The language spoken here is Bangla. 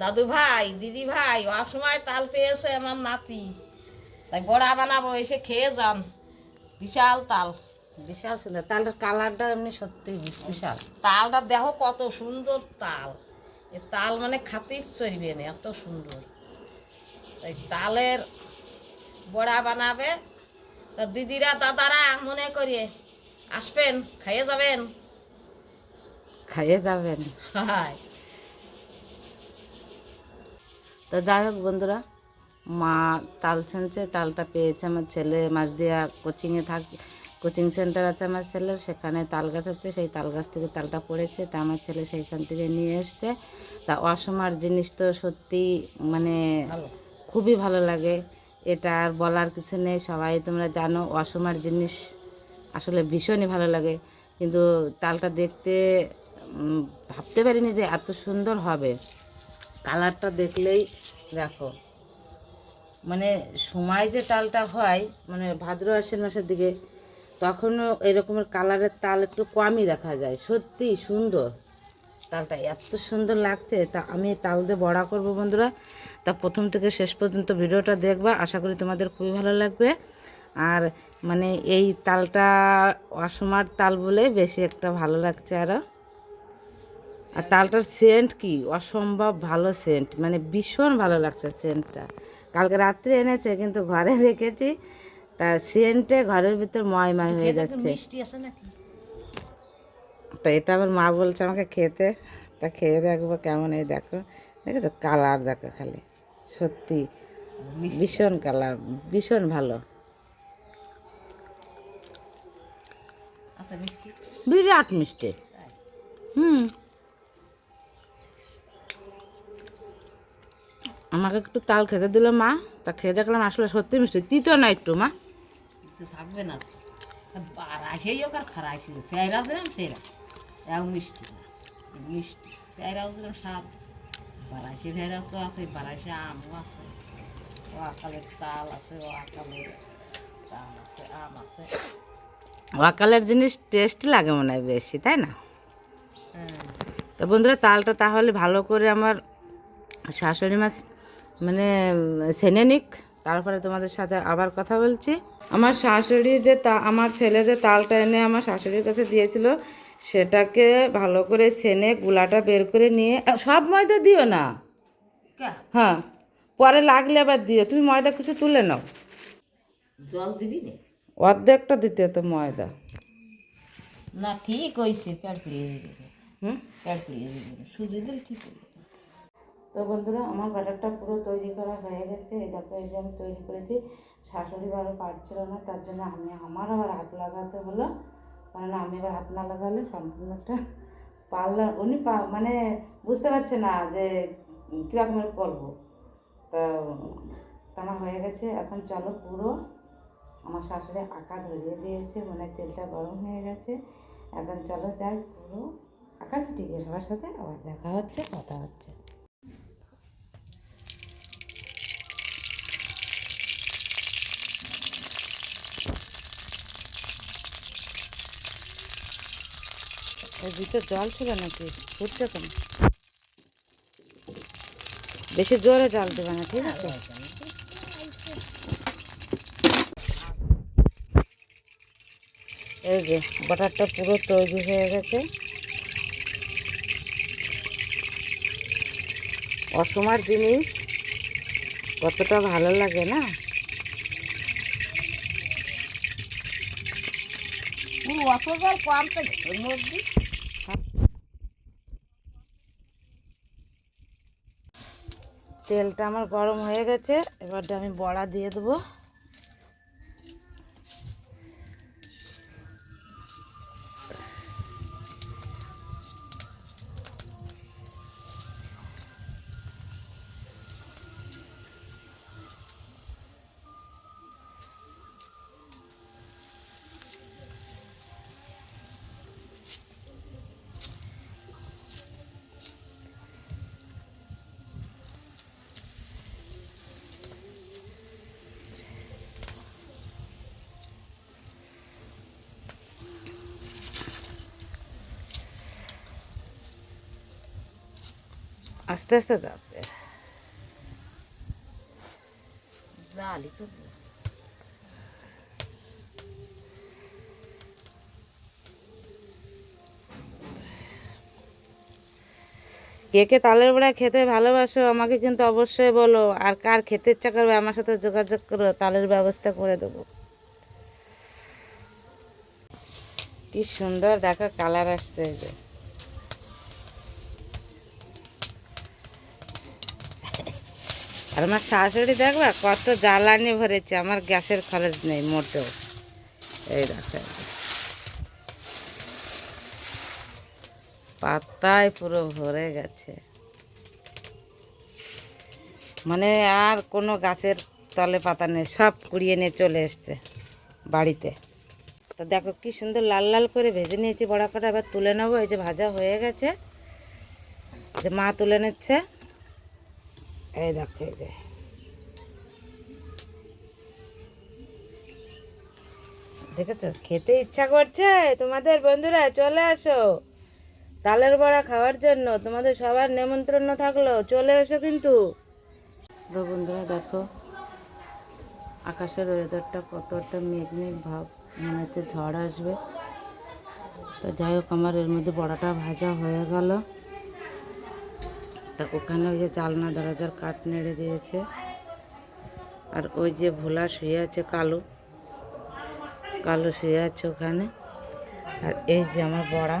দাদু ভাই দিদি ভাই অসময় তাল পেয়েছে আমার নাতি। তাই বড়া বানাবো এসে খেয়ে যান। বিশাল তাল। বিশাল সুন্দর। তালটার কালারটা এমনি সত্যি বিশাল। তালটা দেখো কত সুন্দর তাল। এ তাল মানে খাতেই চড়বে না এত সুন্দর। তাই তালের বড়া বানাবে। তা দিদিরা দাদারা মনে করিয়ে আসবেন খাইয়ে যাবেন? খাইয়ে যাবেন। হায়। তো যাই হোক বন্ধুরা মা তাল ছেনছে তালটা পেয়েছে আমার ছেলে মাছ দিয়া কোচিংয়ে থাক কোচিং সেন্টার আছে আমার ছেলের সেখানে তাল গাছ আছে সেই তাল গাছ থেকে তালটা পড়েছে তা আমার ছেলে সেইখান থেকে নিয়ে এসছে। তা অসমার জিনিস তো সত্যি মানে খুবই ভালো লাগে এটা আর বলার কিছু নেই সবাই তোমরা জানো অসমার জিনিস আসলে ভীষণই ভালো লাগে কিন্তু তালটা দেখতে ভাবতে পারিনি যে এত সুন্দর হবে। কালারটা দেখলেই দেখো। মানে সময় যে তালটা হয় মানে ভাদ্র আশ্বিন মাসের দিকে, তখনও এরকমের কালারের তাল একটু কমই দেখা যায়। সত্যি সুন্দর তালটা, এত সুন্দর লাগছে। তা আমি তাল দিয়ে বড়া করব বন্ধুরা। তা প্রথম থেকে শেষ পর্যন্ত ভিডিওটা দেখবা। আশা করি তোমাদের খুবই ভালো লাগবে। আর মানে এই তালটা অসমার তাল বলে বেশি একটা ভালো লাগছে আরও আর তালটার সেন্ট কি? অসম্ভব ভালো সেন্ট মানে ভীষণ ভালো লাগছে সেন্টটা কালকে রাত্রে এনেছে কিন্তু ঘরে রেখেছি। তা সেন্টে ঘরের ভিতর ময়ময় হয়ে যাচ্ছে। তো এটা আমার মা বলছে আমাকে খেতে। তা খেয়ে দেখব কেমন এই দেখো। দেখেছ? কালার দেখো খালি। সত্যি ভীষণ কালার ভীষণ ভালো। আচ্ছা বিরাট মিষ্টি। হুম। আমাকে একটু তাল খেতে দিল মা। তা খেয়ে দেখলাম আসলে সত্যি মিষ্টি। তিতো না একটু মা। থাকবে না বারাসেই হোক আর খারাইছি পেয়ারা দিলাম সেরা এও মিষ্টি না। মিষ্টি। পেয়ারাও দিলাম স্বাদ। বারাসি পেয়ারা তো আছে বারাসি আমও আছে। ও আকালের তাল আছে ও আকালের তাল আছে আম আছে। ওয়াকালের জিনিস টেস্ট লাগে মনে হয় বেশি তাই না? হ্যাঁ। তো বন্ধুরা তালটা তাহলে ভালো করে আমার শাশুড়ি মাছ মানে সেনে নিক তারপরে তোমাদের সাথে আবার কথা বলছি। আমার শাশুড়ি যে তা আমার ছেলে যে তালটা এনে আমার শাশুড়ির কাছে দিয়েছিল সেটাকে ভালো করে সেনে গুলাটা বের করে নিয়ে সব ময়দা দিও না। হ্যাঁ পরে লাগলে আবার দিও। তুমি ময়দা কিছু তুলে নাও। জল দিবি নে? অর্ধেকটা দিতে হতো ময়দা। না ঠিক হয়েছে প্যাড পুড়িয়ে যাবে। হুম? প্যাড পুড়িয়ে যাবে। সুজি দিলে ঠিক তো বন্ধুরা, আমার ব্যাটারটা পুরো তৈরি করা হয়ে গেছে। এই দেখো, এই যে আমি তৈরি করেছি। শাশুড়ি ভালো পারছিল না, তার জন্য আমি আমার আবার হাত লাগাতে হলো। কারণ আমি এবার হাত না লাগালে সম্পূর্ণটা পারলাম উনি মানে বুঝতে পারছে না যে কীরকমের করব। তা আমার হয়ে গেছে। এখন চলো পুরো আমার শাশুড়ি আঁকা ধরিয়ে দিয়েছে মানে তেলটা গরম হয়ে গেছে। এখন চলো যাই পুরো আঁকা পিটিয়ে সবার সাথে আবার দেখা হচ্ছে, কথা হচ্ছে। এর ভিতর জল ছিল নাকি? ফুটছে কেন? বেশি জোরে জল দেবে না, ঠিক আছে? এই যে, বাটারটা পুরো তৈরি হয়ে গেছে। অসমার জিনিস, কতটা ভালো লাগে না? অত জল কম তো তেলটা আমার গরম হয়ে গেছে এবার আমি বড়া দিয়ে দেবো। আস্তে আস্তে যাবে। জালি তো কে কে তালের বড়া খেতে ভালোবাসো আমাকে কিন্তু অবশ্যই বলো আর কার খেতে ইচ্ছা করবে আমার সাথে যোগাযোগ করো তালের ব্যবস্থা করে দেবো। কি সুন্দর দেখো কালার আসছে এই যে। আর আমার শাশুড়ি দেখবা কত জ্বালানি ভরেছে, আমার গ্যাসের খরচ নেই মোটেও। এই দেখো পাতায় পুরো ভরে গেছে। মানে আর কোনো গাছের তলে পাতা নেই, সব কুড়িয়ে নিয়ে চলে এসছে বাড়িতে। তো দেখো কি সুন্দর লাল লাল করে ভেজে নিয়েছি বড়া কটা এবার তুলে নেব, এই যে ভাজা হয়ে গেছে। যে মা তুলে নিচ্ছে। এই দেখো, এই দেখেছ? খেতে ইচ্ছা করছে? তোমাদের বন্ধুরা, চলে আসো। তালের বড়া খাওয়ার জন্য তোমাদের সবার নেমন্ত্রণ থাকল। চলে এসো কিন্তু। তো বন্ধুরা, দেখো, আকাশের ওয়েদারটা কত একটা মেঘ মেঘ ভাব, মনে হচ্ছে ঝড় আসবে। তো যাই হোক, আমার এর মধ্যে বড়াটা ভাজা হয়ে গেল। তা ওখানে ওই যে জালনা দরজার কাঠ নেড়ে দিয়েছে। আর ওই যে ভোলা শুয়ে আছে কালো। কালো শুয়ে আছে ওখানে। আর এই যে আমার বড়া।